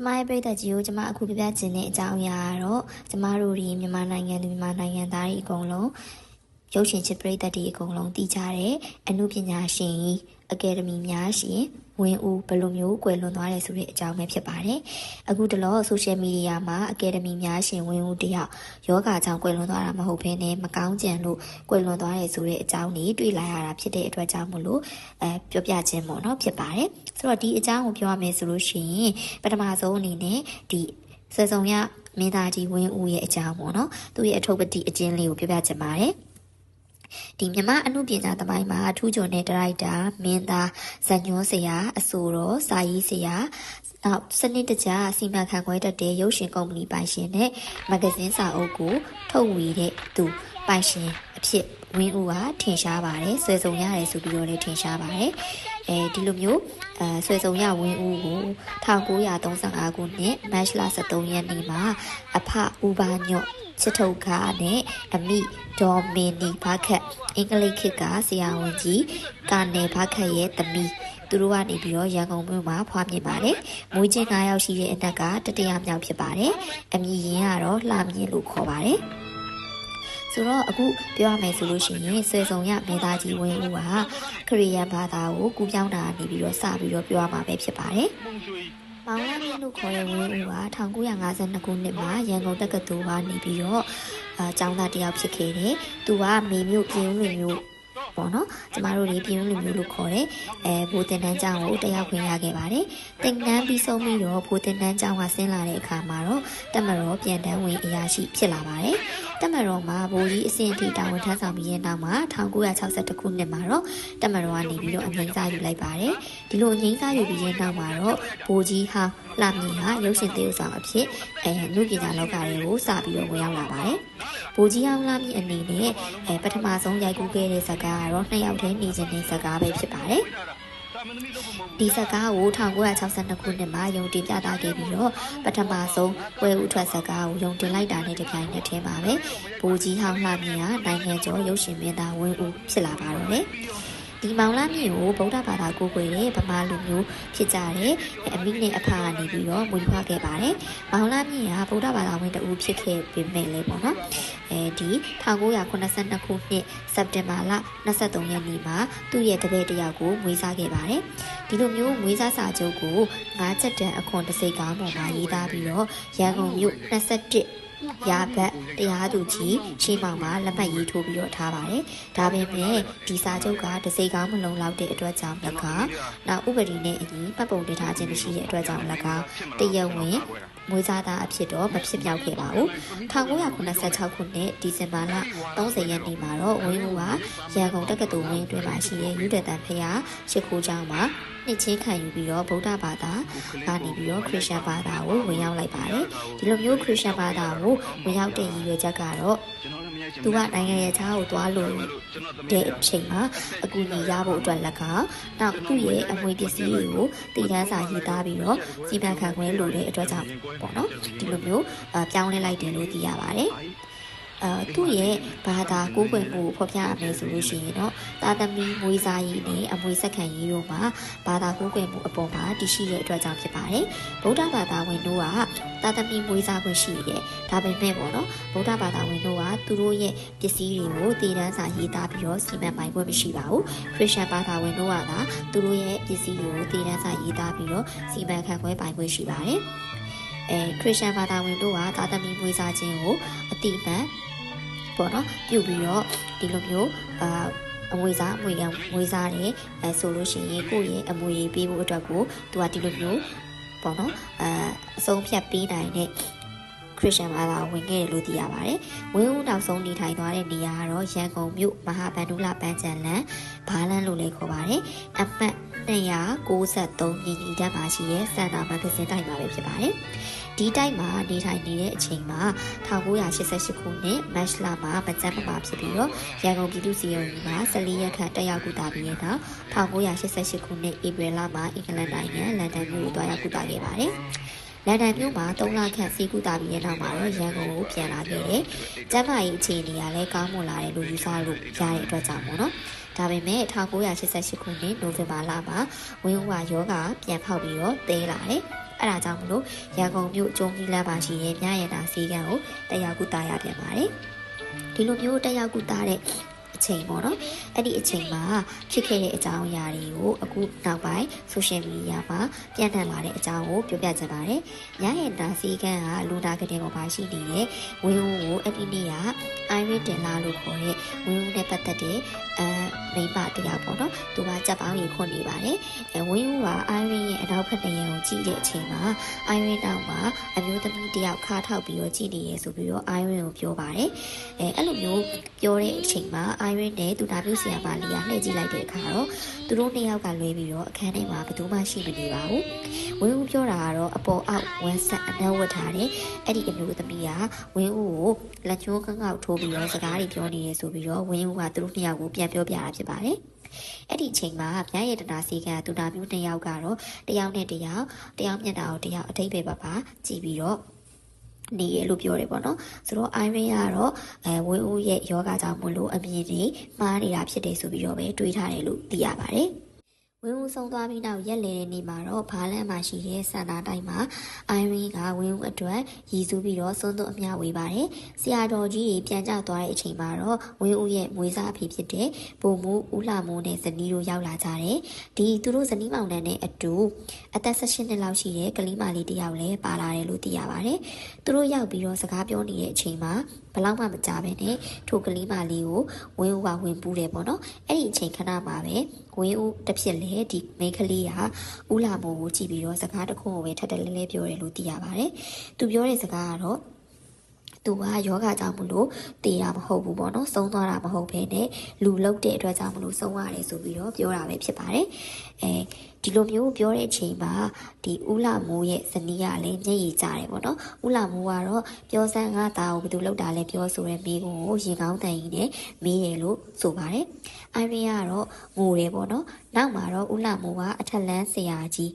ကျမရဲ့ပြည်သက်ကြီးကိုကျမအခုပြပြခြင်းတဲ့အကြောင်းအရာကတော့ကျမတို့ဒီမြန်မာနိုင်ငံသူမြန်မာနိုင်ငံသားတွေအကုန်လုံးရုပ်ရှင်ချစ်ပြည်သက်တွေအကုန်လုံးတည်ကြတဲ့အမှုပညာရှင်အကယ်ဒမီများရှင် ဝင်ဦးဘယ်လိုမျိုးကွယ်လွန်သွားတယ်ဆိုတဲ့အကြောင်းပဲဖြစ်ပါတယ်။အခုတလောဆိုရှယ်မီဒီယာမှာအကယ်ဒမီများရှင်ဝင်ဦးတယောက်ယောဂကြောင့်ကွယ်လွန်သွားတာမဟုတ်ဘဲနဲ့မကောင်းကြံလို့ကွယ်လွန်သွားတယ်ဆိုတဲ့အကြောင်းတွေတွေ့လာရတာဖြစ်တဲ့အတွက်ကြောင့်မလို့အဲပြောပြခြင်းပေါ့နော်ဖြစ်ပါတယ်။ဆိုတော့ဒီအကြောင်းကိုပြောရမယ်ဆိုလို့ရှိရင်ပထမဆုံးအနေနဲ့ဒီစေစုံရမင်းသားကြီးဝင်းဦးရဲ့အကြောင်းပေါ့နော်သူရဲ့အထုပ်ပတိအကျဉ်းလေးကိုပြောပြချင်ပါတယ်။ ဒီမြမအမှုပညာသမိုင်းမှာထူးချွန်တဲ့ဒရိုက်တာမင်းသားဇညွန်းဆရာအဆိုတော်စာရေးဆရာနောက်စနစ်တကျစီမံခန့်ခွဲတတ်တဲ့ရုပ်ရှင်ကုမ္ပဏီပိုင်ရှင်နဲ့မဂဇင်းစာအုပ်ကိုထုတ်ဝေတဲ့သူပိုင်ရှင်အဖြစ်ဝင်းဦးကထင်ရှားပါတယ်ဆွေစုံရတယ်ဆိုပြီးတော့လည်းထင်ရှားပါတယ် အဲဒီလိုမျိုးအဲဆွေစုံရဝင်းဦးကို1935ခုနှစ်မတ်လ23ရက်နေ့မှာအဖဦးပါညော့ချစ်ထုတ်ကားနဲ့အမိဒေါ်မင်းနီဘာခက်အင်္ဂလိပ်ခေတ်ကဆရာဝန်ကြီးကာနယ်ဘာခက်ရဲ့သမီးသူတို့ကနေပြီးတော့ရန်ကုန်မြို့မှာဖွားမြင်ပါတယ်။မွေးချင်း9ယောက်ရှိတဲ့အနက်ကတတိယမြောက်ဖြစ်ပါတယ်။အမည်ရင်းကတော့လှမြင့်လို့ခေါ်ပါတယ်။ ဆိုတော့အခုပြောရမယ်ဆိုလို့ရှိရင်ဆွေစုံရမေသားကြီးဝင်းဦးကခရီးယန်ဘာသာကိုကူးပြောင်းတာနေပြီးတော့စပြီးတော့ပြောရမှာပဲဖြစ်ပါတယ်။မောင်လာမြင့်လို့ခေါ်တဲ့ဝင်းဦးက1952ခုနှစ်မှာရန်ကုန်တက္ကသိုလ်ကနေပြီးတော့အာကျောင်းသားတယောက်ဖြစ်ခဲ့တယ်။သူကမေမျိုးပြင်းဝင်မျိုး ပေါ့နော်ကျမတို့တွေပြင်းလူမျိုးလို့ခေါ်တယ်အဲဘိုးတင်တန်းကျောင်းကိုတက်ရောက်ခွင့်ရခဲ့ပါတယ်တင်တန်းပြီးဆုံးပြီးတော့ဘိုးတင်တန်းကျောင်းကဆင်းလာတဲ့အခါမှာတော့တက်မတော်ပြန်တန်းဝင်အရာရှိဖြစ်လာပါတယ်တက်မတော်မှာဘိုးကြီးအဆင့်အထိတာဝန်ထမ်းဆောင်ပြီးတဲ့နောက်မှာ1962ခုနှစ်မှာတော့တက်မတော်ကနေပြီးတော့အငိမ့်စားယူလိုက်ပါတယ်ဒီလိုအငိမ့်စားယူပြီးတဲ့နောက်မှာတော့ဘိုးကြီးဟာလာမီဟာရုပ်ရှင်သရုပ်ဆောင်အဖြစ်အဲလူပညာလောကတွေကိုစပြီးတော့ဝင်ရောက်လာပါတယ်။ ဘူကြီးအောင်လာမီအနေနဲ့အဲပထမဆုံးရိုက်ကူးခဲ့တဲ့ဇာတ်ကားကတော့နှစ်ယောက်တည်းနေခြင်းတဲ့ဇာတ်ကားပဲဖြစ်ပါတယ်။ဒီဇာတ်ကားကို1962ခုနှစ်မှာယုံတင်ပြသခဲ့ပြီးတော့ပထမဆုံးပွဲဥထွက်ဇာတ်ကားကိုယုံတင်လိုက်တာနဲ့တပြိုင်နက်တည်းပါပဲ။ဘူကြီးဟောင်းလှမြင့်ကနိုင်ငံကျော်ရုပ်ရှင်မင်းသားဝင်းဦးဖြစ်လာပါတော့တယ်။ ဒီမောင်လာမြင့်ကိုဗုဒ္ဓဘာသာကိုးကွယ်တဲ့ဗမာလူမျိုးဖြစ်ကြတဲ့အမိနဲ့အဖကနေပြီးတော့မွေးဖွားခဲ့ပါတယ်။မောင်လာမြင့်ကဗုဒ္ဓဘာသာဝင်တဦးဖြစ်ခဲ့ပေမဲ့လည်းပေါ့နော်။အဲဒီ1982ခုနှစ်စက်တင်ဘာလ23ရက်နေ့မှာသူ့ရဲ့တပည့်တယောက်ကိုမွေးစားခဲ့ပါတယ်။ဒီလိုမျိုးမွေးစားစာချုပ်ကိုငါးချက်တန်အခွန်တစ်စိတ်ကောင်းပေါ်မှာရေးသားပြီးတော့ရန်ကုန်မြို့21 ရာဘတ်တရားသူကြီးရှင်းမောင်မှာလက်မှတ်ရေးထိုးပြီးတော့ထားပါတယ်။ဒါပေမဲ့ဒီစာချုပ်ကတစိကောင်းမလုံလောက်တဲ့အတွက်ကြောင့်လည်းကနောက်ဥပဒေနဲ့အညီပတ်ပုံတင်ထားခြင်းမရှိတဲ့အတွက်ကြောင့်လည်းကတရားဝင် မွေးစားသားအဖြစ်တော့မဖြစ်မြောက်ခဲ့ပါဘူး1986ခုနှစ်ဒီဇင်ဘာလ30ရက်နေ့မှာတော့ဝင်းဦးကရန်ကုန်တက္ကသိုလ်ဝင်းအတွင်းမှာရှိတဲ့ယူဒတန်ဖရာရှစ်ခိုးကျောင်းမှာနှစ်ချင်းခံယူပြီးတော့ဗုဒ္ဓဘာသာကနေပြီးတော့ခရစ်ယာန်ဘာသာကိုဝင်ရောက်လိုက်ပါတယ်ဒီလိုမျိုးခရစ်ယာန်ဘာသာကိုဝင်ရောက်တဲ့ရည်ရွယ်ချက်ကတော့ သူကနိုင်ငံရဲ့ခြားကိုသွားလို့တဲ့အချိန်မှာအကူအညီရဖို့အတွက်လက်ကနောက်သူ့ရဲ့အမွေပစ္စည်းတွေကိုတည်တန်းစာရေးသားပြီးတော့စီမံခန့်ခွဲလိုတဲ့အတွက်ကြောင့်ပေါ့နော်ဒီလိုမျိုးပြောင်းလဲလိုက်တယ်လို့သိရပါတယ် အဲသူ့ရဲ့ဘာသာကိုးကွယ်မှုကိုဖော်ပြရမယ်ဆိုလို့ရှိရင်တော့သာသမီမွေးစားရေးနဲ့အမွေဆက်ခံရေးတို့မှာဘာသာကိုးကွယ်မှုအပေါ်မှာတရှိတဲ့အတွက်ကြောင့်ဖြစ်ပါတယ်ဗုဒ္ဓဘာသာဝင်တို့ကသာသမီမွေးစားခွင့်ရှိတယ်ဒါပေမဲ့ပေါ့နော်ဗုဒ္ဓဘာသာဝင်တို့ကသူတို့ရဲ့ပစ္စည်းတွေကိုတည်တန်းစာရေးသားပြီးတော့စီမံပိုင်ခွင့်မရှိပါဘူးခရစ်ယာန်ဘာသာဝင်တို့ကသာသူတို့ရဲ့ပစ္စည်းတွေကိုတည်တန်းစာရေးသားပြီးတော့စီမံခန့်ခွဲပိုင်ခွင့်ရှိပါတယ်အဲခရစ်ယာန်ဘာသာဝင်တို့ကသာသမီမွေးစားခြင်းကိုအတိအမှန် ပေါ့နော်ပြုတ်ပြီးတော့ဒီလိုမျိုးအာအမွေစားအမွေကမွေစားတယ်အဲဆိုလို့ရှိရင်ကိုယ့်ရဲ့အမွေပေးဖို့အတွက်ကိုသူကဒီလိုမျိုးပေါ့နော်အဲအဆုံးဖြတ်ပေးနိုင်တဲ့ခရစ်ယာန်ဘာသာဝင်ခဲ့တယ်လို့သိရပါတယ်။ဝင်းဦးနောက်ဆုံးနေထိုင်သွားတဲ့နေရာကတော့ရန်ကုန်မြို့မဟာဗန္ဓုလပန်းချံလန်ဘာလန်လို့လည်းခေါ်ပါတယ်။အမှတ်293မြင်းကြီးတက်မှာရှိတဲ့စန်တာမဂ္ဂဇင်းတိုင်းမှာပဲဖြစ်ပါတယ်။ ဒီတိုက်မှာနေထိုင်နေတဲ့အချိန်မှာ1988ခုနှစ်မတ်လမှာမကြမ်းမပါဖြစ်ပြီးတော့ရန်ကုန်ပြည်သူ့စီရင်ကြီးမှာ14ရက်ခန့်တက်ရောက်ကူတာပြီးတဲ့နောက်1988ခုနှစ်ဧပြီလမှာအင်္ဂလန်နိုင်ငံလန်ဒန်မြို့ကိုတွားရောက်ကူတာခဲ့ပါတယ်။လန်ဒန်မြို့မှာ3လခန့်စီးကူတာပြီးတဲ့နောက်မှာတော့ရန်ကုန်ကိုပြန်လာခဲ့တယ်။ကျမ်းမာရေးအခြေအနေကလည်းကောင်းမွန်လာတယ်လို့ယူဆလို့ရတဲ့အတွက်ကြောင့်ပေါ့နော်။ဒါပေမဲ့1988ခုနှစ်နိုဝင်ဘာလမှာဝင်းဦးကယောဂပြန်ဖောက်ပြီးတော့တဲလာတယ်။ အဲ့ဒါကြောင့်မလို့ရန်ကုန်မြို့ကျုံကြီးလမ်းမှာရှိတဲ့မြရတာစီကံကိုတရားကုသရပြန်ပါတယ်ဒီလိုမျိုးတရားကုသတဲ့ အချိန်ပေါ့နော်အဲ့ဒီအချိန်မှာဖြစ်ခဲ့တဲ့အကြောင်းအရာတွေကိုအခုနောက်ပိုင်း social media မှာပြန့်နှံ့လာတဲ့အကြောင်းကိုပြောပြချင်ပါတယ်။ညရဲ့နာစီကန်းကလူနာကတဲ့ပေါ်မှာရှိနေတဲ့ဝင်းဦးကိုအဲ့ဒီနေ့က Iris တင်လာလို့ခေါ်တဲ့ဝင်းဦးနဲ့ပတ်သက်တဲ့အဲမိမတရားပေါ့နော်။သူကကြက်ပေါင်းကြီးခွန်နေပါတယ်။အဲဝင်းဦးက Iris ရဲ့အနောက်ဖက်တရံကိုကြည့်တဲ့အချိန်မှာ Iris နောက်မှာအမျိုးသမီးတယောက်ခါထောက်ပြီးတော့ကြည့်နေရဆိုပြီးတော့ Iris ကိုပြောပါတယ်။အဲအဲ့လိုမျိုးပြောတဲ့အချိန်မှာ Iris နဲ့သူနာပြုဆရာမလီယာလှည့်ကြည့်လိုက်တဲ့အခါတော့သူတို့နှစ်ယောက်ကလွဲပြီးတော့အခန်းထဲမှာဘယ်သူမှရှိမနေပါဘူး။ဝင်းဦးပြောတာကတော့အပေါ်အောက်ဝမ်းဆက်အနှံ့ဝတ်ထားတဲ့အဲ့ဒီအမျိုးသမီးကဝင်းဦးကိုလက်ချိုးကငေါက်ထိုးပြီးတော့စကားတွေပြောနေရဆိုပြီးတော့ဝင်းဦးကသူတို့နှစ်ယောက်ကိုပြန်ပြောပြတာဖြစ်ပါတယ်။အဲ့ဒီအချိန်မှာမြရတနာစီကသူနာပြုနှစ်ယောက်ကတော့တယောက်နဲ့တယောက်တယောက်မျက်နှာကိုတယောက်အထိပ္ပယ်ပါပါကြည့်ပြီးတော့ နေရလို့ပြောတယ်ပေါ့နော်ဆိုတော့ iron ကတော့အဲဝင်းဦးရဲ့ယောဂကြောင့်မလို့အမြင်တွေမှားနေတာဖြစ်တယ်ဆိုပြီးတော့ပဲတွေးထားတယ်လို့သိရပါတယ် ဝင်းဦးဆုံးသွားပြီးနောက်ရက်လေတဲ့နေ့မှာတော့ဘာလန်မှာရှိတဲ့စန္ဒာတိုင်းမှာအိုင်ရီကဝင်းဦးအတွက်ရည်စူးပြီးတော့စွန်းသွအမျှဝေပါတယ်။ဆရာတော်ကြီးတွေပြန်ကြသွားတဲ့အချိန်မှာတော့ဝင်းဦးရဲ့မွေးစားအဖေဖြစ်တဲ့ပုံမူဦးလာမိုးနဲ့ဇနီးတို့ရောက်လာကြတယ်။ဒီသူတို့ဇနီးမောင်နှံနဲ့အတူအသက်16နှစ်လောက်ရှိတဲ့ကလေးမလေးတယောက်လည်းပါလာတယ်လို့သိရပါတယ်။သူတို့ရောက်ပြီးတော့စကားပြောနေတဲ့အချိန်မှာဘ လောက်မှမကြပဲနဲ့ထိုကလေးမလေးကိုဝင်းဦးကဝင်ပူးတယ်ပေါ့နော်။အဲ့ဒီအချိန်ခဏမှာပဲဝင်းဦးတစ်ဖြစ်လေဒီမိန်းကလေးကဦးလာမိုးကိုကြည့်ပြီးတော့စကားတစ်ခုကိုပဲထပ်တလဲလဲပြောတယ်လို့သိရပါတယ်။သူပြောတဲ့စကားကတော့သူကယောဂကြောင့်မလို့တည်တာမဟုတ်ဘူးပေါ့နော်ဆုံးသွားတာမဟုတ်ဘဲနဲ့လူလုတ်တဲ့အတွက်ကြောင့်မလို့ဆုံးရတယ်ဆိုပြီးတော့ပြောတာပဲဖြစ်ပါတယ်အဲဒီလိုမျိုးပြောတဲ့အချိန်မှာဒီဦးလာမိုးရဲ့ဇနီးကလည်းမျက်ရည်ကျတယ်ပေါ့နော်ဦးလာမိုးကတော့ပြောစမ်းငါသားကိုဘယ်သူလောက်တာလဲပြောဆိုတဲ့မိကုံကိုရေကောင်းတန်ကြီးနဲ့မေးတယ်လို့ဆိုပါတယ်အိုင်ရီကတော့ငိုတယ်ပေါ့နော်နောက်မှာတော့ဦးလာမိုးကအထက်လန်းဆရာကြီး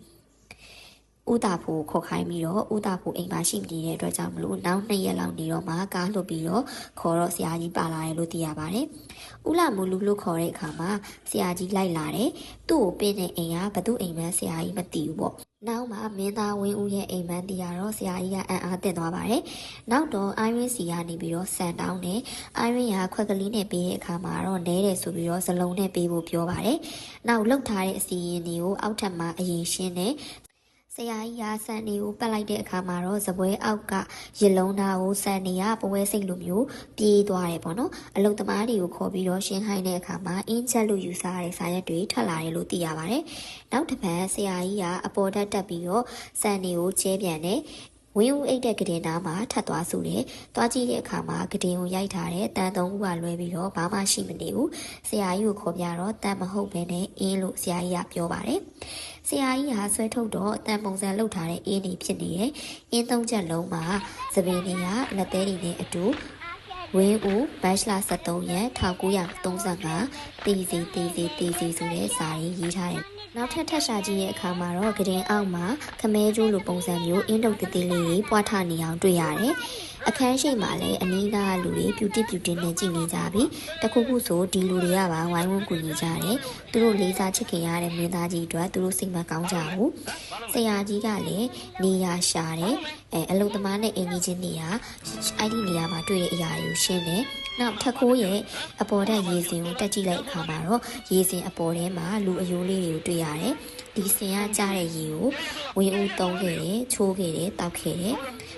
ဥတာဖို့ခေါ်ခိုင်းပြီးတော့ဥတာဖို့အိမ်မှာရှိနေတဲ့အတွက်ကြောင့်မလို့နောက်နှစ်ရက်လောက်နေတော့မှကားလွတ်ပြီးတော့ခေါ်တော့ဆရာကြီးပါလာတယ်လို့သိရပါတယ်။ဥလာမူလူလို့ခေါ်တဲ့အခါမှာဆရာကြီးလိုက်လာတယ်။သူ့ကိုပင်းတဲ့အိမ်ကဘသူအိမ်မှန်းဆရာကြီးမသိဘူးပေါ့။နောက်မှာမင်းသားဝင်းဦးရဲ့အိမ်မန်းတီရတော့ဆရာကြီးကအံ့အားသင့်သွားပါတယ်။နောက်တော့အိုင်းရင်းစီကနေပြီးတော့ဆန်တောင်းတယ်။အိုင်းရင်းကခွက်ကလေးနဲ့ပေးတဲ့အခါမှာတော့နဲတယ်ဆိုပြီးတော့ဇလုံးနဲ့ပေးဖို့ပြောပါတယ်။နောက်လှုပ်ထားတဲ့အစီရင်တွေကိုအောက်ထပ်မှာအရင်ရှင်းတယ် ဆရာကြီးကဆန်နေကိုပတ်လိုက်တဲ့အခါမှာတော့ဇပွဲအောက်ကရလုံးသားကိုဆန်နေကပဝဲစိတ်လိုမျိုးပြေးသွားတယ်ပေါ့နော်အလုတ်သမားတွေကိုခေါ်ပြီးတော့ရှင်းခိုင်းတဲ့အခါမှာအင်းချက်လို့ယူဆရတဲ့စာရက်တွေထွက်လာတယ်လို့သိရပါတယ်နောက်တစ်ပတ်ဆရာကြီးကအပေါ်တက်တက်ပြီးတော့ဆန်နေကိုကျဲပြန်တယ် ဝင်းဦးအိတ်တဲ့ကတင်သားမှာထပ်သွားစုတယ်။သွားကြည့်တဲ့အခါမှာကတင်ကိုရိုက်ထားတဲ့တန်သုံးခုကလွဲပြီးတော့ဘာမှရှိမနေဘူး။ဆရာကြီးကိုခေါ်ပြတော့တန်မဟုတ်ဘဲနဲ့အင်းလို့ဆရာကြီးကပြောပါတယ်။ဆရာကြီးဟာဆွဲထုတ်တော့တန်ပုံစံလှုပ်ထားတဲ့အင်းနေဖြစ်နေရဲ့အင်းသုံးချက်လုံးမှာသပင်တွေကလက်သေးတွေနဲ့အတူဝင်းဦးဘတ်လ73ရက်1935တီစီတီစီတီစီဆိုတဲ့စာရေးရေးထားတယ်။ နောက်ထပ်ထပ်ရှာကြည့်တဲ့အခါမှာတော့ဂရင်အောက်မှာခမဲကျိုးလိုပုံစံမျိုးအင်းတုပ်တသေးလေးတွေပွားထနေအောင်တွေ့ရတယ်။အခန်းရှိမှလည်းအနီးနားလူတွေပြူတိပြူတင်နဲ့ကြည်နေကြပြီတခုခုဆိုဒီလူတွေကပါဝိုင်းဝန်းကူညီကြတယ်သူတို့လေးစားချစ်ခင်ရတဲ့မင်းသားကြီးအတွက်သူတို့စိတ်မကောင်းကြဘူးဆရာကြီးကလည်းနေရာရှာတယ်အဲအလုံသမားနဲ့အင်ကြီးချင်းနေရာအဲ့ဒီနေရာမှာတွေ့တဲ့အရာတွေကိုရှင်းတယ် နောက်ထက်ခိုးရဲ့အပေါ်တက်ရေစင်ကိုတက်ကြည့်လိုက်အခါမှာတော့ရေစင်အပေါ်ထဲမှာလူအယိုးလေးတွေကိုတွေ့ရတယ်ဒီစင်ကကြားတဲ့ရေကိုဝင်းဦးတုံးခဲ့တယ်ချိုးခဲ့တယ်တောက်ခဲ့တယ်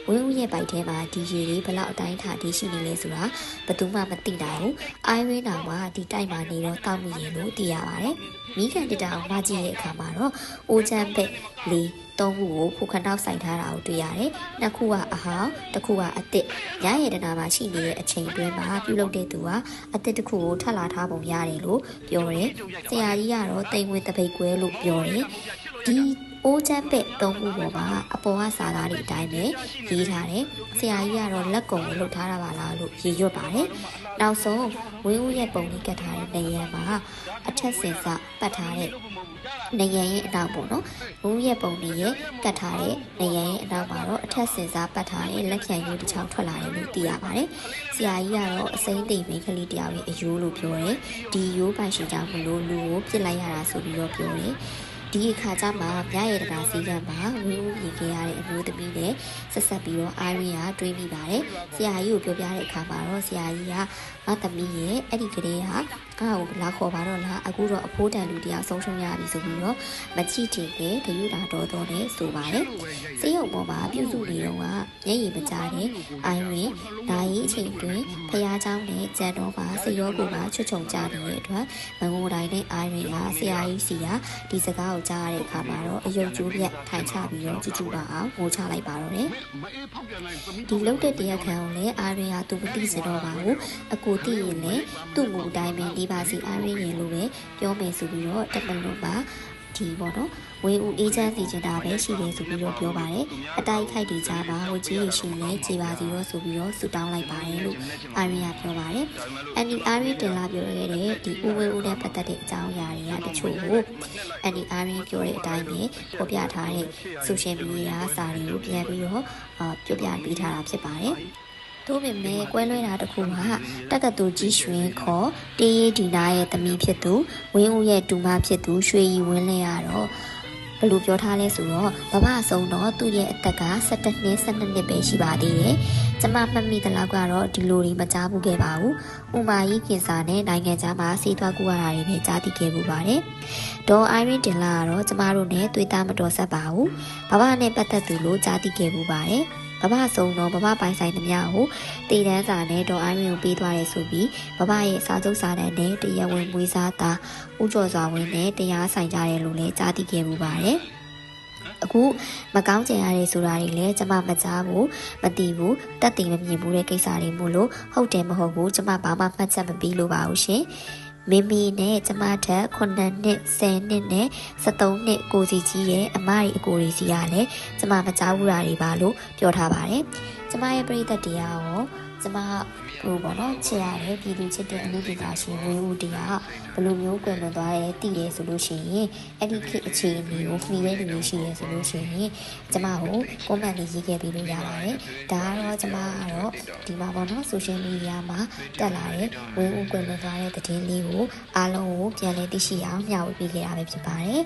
ဝင်းဦးရဲ့ဘိုက်ထဲမှာဒီရေလေးဘလောက်အတိုင်းထားဒီရှိနေလဲဆိုတာဘယ်သူမှမသိတာဘူးအိုင်းဝင်းတော်ကဒီတိုက်မှာနေတော့တောက်မိရင်လို့သိရပါတယ်မိခံတက်တာအောင်မကြည့်တဲ့အခါမှာတော့အိုးချမ်းဘက်လေး သုံးခုကိုခုခဏောက်ဆိုင်ထားတာကိုတွေ့ရတယ်။နှစ်ခုကအဟောင်းတစ်ခုကအစ်စ်ရရတနာမှာရှိနေတဲ့အချိန်တွင်းမှာပြုလုပ်တဲ့သူကအစ်စ်တစ်ခုကိုထပ်လာထားပုံရတယ်လို့ပြောတယ်။ဆရာကြီးကတော့တိမ်ဝင်တပိတ်ကွဲလို့ပြောတယ်။ဒီအိုးချမ်းပဲ့သုံးခုပေါ်မှာအပေါ်ကစာသားတွေအတိုင်းပဲရေးထားတယ်။ဆရာကြီးကတော့လက်ကုံကိုလှုပ်ထားတာပါလားလို့ရေးရွတ်ပါတယ်။နောက်ဆုံးဝင်းဦးရဲ့ပုံလေးကတ်ထားတဲ့နေရာမှာအထက်စင်စပတ်ထားတဲ့ နေရန်ရဲ့အနောက်ပေါ့နော်။ဝင်းရဲ့ပုံလေးရဲ့ကတ်ထားတဲ့နေရန်ရဲ့အနောက်မှာတော့အထက်စင်စပတ်ထားတဲ့လက်ဖြံရိုးတစ်ချောင်းထွက်လာတယ်လို့သိရပါတယ်။ဆရာကြီးကတော့အစိမ့်သိမ့်မိန်းကလေးတယောက်ရဲ့အယိုးလို့ပြောတယ်။ဒီယိုးပိုင်ရှိကြောင့်မလို့လူကိုပြစ်လိုက်ရတာဆိုပြီးတော့ပြောတယ်။ဒဒီအခါကျမှမြရဲ့တကာစီကံမှာဝင်းဦးမြင်ခဲ့ရတဲ့အမျိုးသမီးနဲ့ဆက်ဆက်ပြီးတော့အာရီယာတွေးမိပါတယ်ဆရာကြီးကိုပြောပြတဲ့အခါမှာတော့ဆရာကြီးကငါသမီးရဲ့အဲ့ဒီကလေးကငါ့ကိုလာခေါ်ပါတော့လားအခုတော့အဖိုးတန်လူတယောက်ဆုံးရှုံးရပြီဆိုပြီးတော့မချိတင်ပဲဂယုတာတော်တော်နဲ့ဆိုပါတယ်စေယုံပေါ်မှာပြုစုနေတော့ကမျက်ရည်မကြတဲ့အာရီနိုင်အချိန်တွင်ဖះเจ้าနဲ့ကြံတော်မှာစေရောကိုပါချွတ်ချုံကြနေတဲ့အတွက်မငိုတိုင်းနဲ့အာရီကဆရာကြီးစီကဒီစကားကိုကြားရတဲ့အခါမှာတော့အယုတ်ကျိုးပြက်ထိုင်ချပြီးတော့ကြူးကျူးပါအောင်ငိုချလိုက်ပါတော့တယ်ဒီလုတ်တဲ့တရားခံကိုလည်းအာရီကသူမသိစတော့ပါဘူးအကိုသိရင်လည်းသူ့မူအတိုင်းပဲနေ ပါစီအာရီရင်လို့ပဲပြောမယ်ဆိုပြီးတော့တက်မလို့ပါဒီပေါ့နော်ဝေဦးအေဂျင့်စီချင်တာပဲရှိတယ်ဆိုပြီးတော့ပြောပါတယ်အတိုက်ခိုက်တီကြပါဝကြီးရရှင်လဲခြေပါစီတော့ဆိုပြီးတော့ဆူတောင်းလိုက်ပါတယ်လို့အာရီကပြောပါတယ်အန်ဒီအာရီတင်လာပြောခဲ့တဲ့ဒီဦးဝေဦးနဲ့ပတ်သက်တဲ့အကြောင်းအရာတွေကတချို့ကိုအန်ဒီအာရီပြောတဲ့အတိုင်းပဲပေါ်ပြထားတဲ့ဆိုရှယ်မီဒီယာစာတွေကိုပြန်ပြီးတော့အာပြောပြပေးထားတာဖြစ်ပါတယ် တို့ပင်မဲ့ကွဲလွဲတာတခုကတက္ကသိုလ်ကြီးရွှင်ခေါ်တေးရီဒီနာရဲ့သမီးဖြစ်သူဝင်းဦးရဲ့တူမဖြစ်သူရွှေရီဝင်းလဲရတော့ဘယ်လိုပြောထားလဲဆိုတော့ဘဘအဆုံးတော့သူ့ရဲ့အသက်က17နှစ်12နှစ်ပဲရှိပါသေးတယ်။ကျမမှတ်မိတဲ့လောက်ကတော့ဒီလိုတွေမကြားဘူးခဲ့ပါဘူး။ဥမာကြီးကင်ဆာနဲ့နိုင်ငံခြားမှာဆေးသွားကူရတာတွေပဲကြားသိခဲ့မှုပါတယ်။ဒေါ်အိုင်ရင်တင်လာကတော့ကျမတို့နဲ့တွေ့တာမတော်ဆက်ပါဘူး။ဘဘနဲ့ပတ်သက်သူလို့ကြားသိခဲ့မှုပါတယ်။ ဘဘဆုံးတော့ဘဘပိုင်ဆိုင်သမျှကိုတည်တန်းစာနဲ့ဒေါ်အိုင်းရင်ကိုပေးသွားတယ်ဆိုပြီးဘဘရဲ့စာချုပ်စာတမ်းနဲ့တရားဝင်မွေးစားတာဥကျော်စွာဝင်နဲ့တရားဆိုင်ကြတယ်လို့လည်းကြားသိခဲ့မှုပါတယ်အခုမကောင်းကြရတဲ့ဆိုတာတွေလည်းကျမမကြားဘူးမသိဘူးတက်တည်မမြင်ဘူးတဲ့ကိစ္စတွေမို့လို့ဟုတ်တယ်မဟုတ်ဘူးကျမဘာမှမှတ်ချက်မပြီးလို့ပါဘူးရှင် မိမိနဲ့ကျမထက်9နှစ်10နှစ်နဲ့73နှစ်ကိုစီကြီးရဲ့အမရီအကိုရီစီကလည်းကျမမကြားဘူးတာတွေပါလို့ပြောထားပါတယ်။ကျမရဲ့ပြိသက်တရားရော ကျမဟိုပေါ့နော်ချစ်ရတယ်ပြည်သူချစ်တဲ့အမှုပညာရှင်ဝေဦးတရားဘယ်လိုမျိုးကွယ်လွန်သွားတယ်တည်ရဲဆိုလို့ရှိရင်အဲ့ဒီခေတ်အခြေအနေကိုမှီတဲ့လူမျိုးရှိရဲဆိုလို့ရှိရင်ကျမကိုကွန်မန့်လေးရေးခဲ့ပြီးလို့ရပါတယ်ဒါကတော့ကျမကတော့ဒီမှာပေါ့နော်ဆိုရှယ်မီဒီယာမှာတက်လာတဲ့ဝေဦးကွယ်လွန်သွားတဲ့သတင်းလေးကိုအားလုံးကိုပြန်လည်သိရှိအောင်မျှဝေပေးခဲ့ရပဲဖြစ်ပါတယ်